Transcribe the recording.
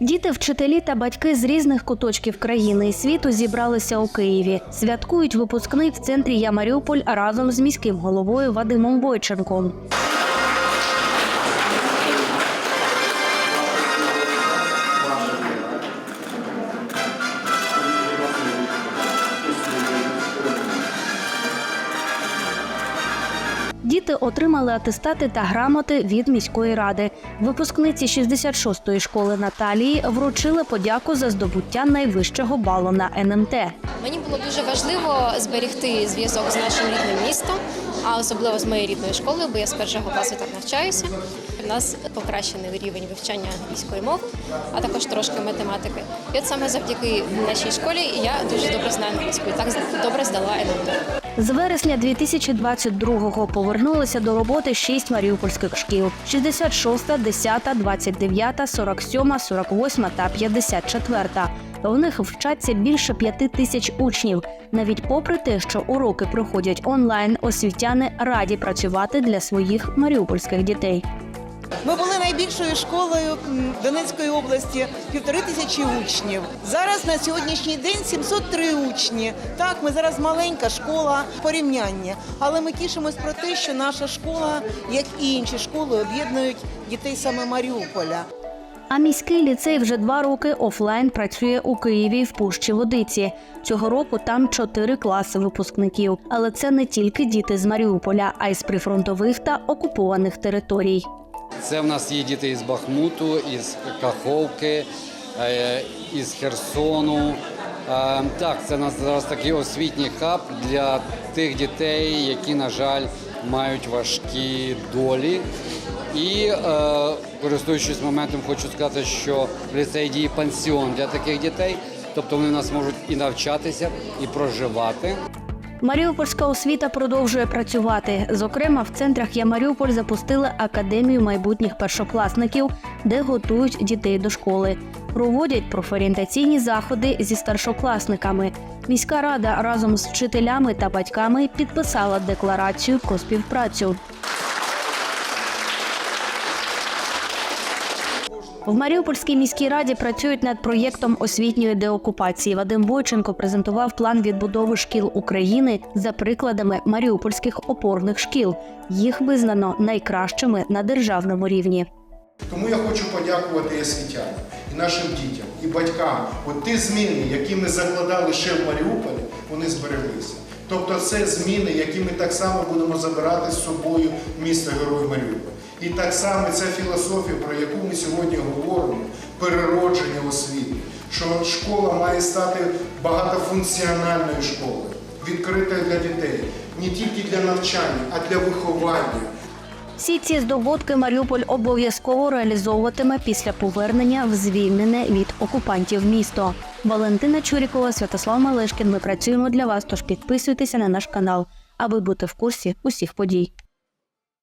Діти, вчителі та батьки з різних куточків країни і світу зібралися у Києві. Святкують випускний в центрі Я Маріуполь разом з міським головою Вадимом Бойченком. Діти отримали атестати та грамоти від міської ради. Випускниці 66-ї школи Наталії вручили подяку за здобуття найвищого балу на НМТ. Мені було дуже важливо зберегти зв'язок з нашим рідним містом, а особливо з моєю рідною школою, бо я з першого класу так навчаюся. У нас покращений рівень вивчання англійської мови, а також трошки математики. І от саме завдяки нашій школі я дуже добре знаю англійську і так добре здала НМТ. З вересня 2022-го повернулися до роботи шість маріупольських шкіл: 66, 10, 29, 47, 48 та 54. В них вчаться більше п'яти тисяч учнів. Навіть попри те, що уроки проходять онлайн, освітяни раді працювати для своїх маріупольських дітей. Ми були найбільшою школою Донецької області, півтори тисячі учнів. Зараз на сьогоднішній день 703 учні. Так, ми зараз маленька школа порівняння, але ми тішимось про те, що наша школа, як і інші школи, об'єднують дітей саме Маріуполя. А міський ліцей вже два роки офлайн працює у Києві в Пущі Водиці. Цього року там чотири класи випускників. Але це не тільки діти з Маріуполя, а й з прифронтових та окупованих територій. Це в нас є діти із Бахмуту, із Каховки, е, із Херсону. Е, Так, це у нас зараз такий освітній хаб для тих дітей, які, на жаль, мають важкі долі. І е, користуючись моментом, хочу сказати, що в ліцеї діє пансіон для таких дітей, тобто вони в нас можуть і навчатися, і проживати. Маріупольська освіта продовжує працювати. Зокрема, в центрах Я Маріуполь запустили академію майбутніх першокласників, де готують дітей до школи. Проводять профорієнтаційні заходи зі старшокласниками. Міська рада разом з вчителями та батьками підписала декларацію про співпрацю. В Маріупольській міській раді працюють над проєктом освітньої деокупації. Вадим Бойченко презентував план відбудови шкіл України за прикладами маріупольських опорних шкіл. Їх визнано найкращими на державному рівні. Тому я хочу подякувати освітянам, і нашим дітям, і батькам. От ті зміни, які ми закладали ще в Маріуполі, вони збереглися. Тобто це зміни, які ми так само будемо забирати з собою в місто Герой Маріуполь. І так само ця філософія, про яку ми сьогодні говоримо, переродження освіти, що школа має стати багатофункціональною школою, відкритою для дітей, не тільки для навчання, а для виховання. Всі ці здобутки Маріуполь обов'язково реалізовуватиме після повернення в звільнене від окупантів місто. Валентина Чурікова, Святослав Малешкін. Ми працюємо для вас. Тож підписуйтеся на наш канал, аби бути в курсі усіх подій.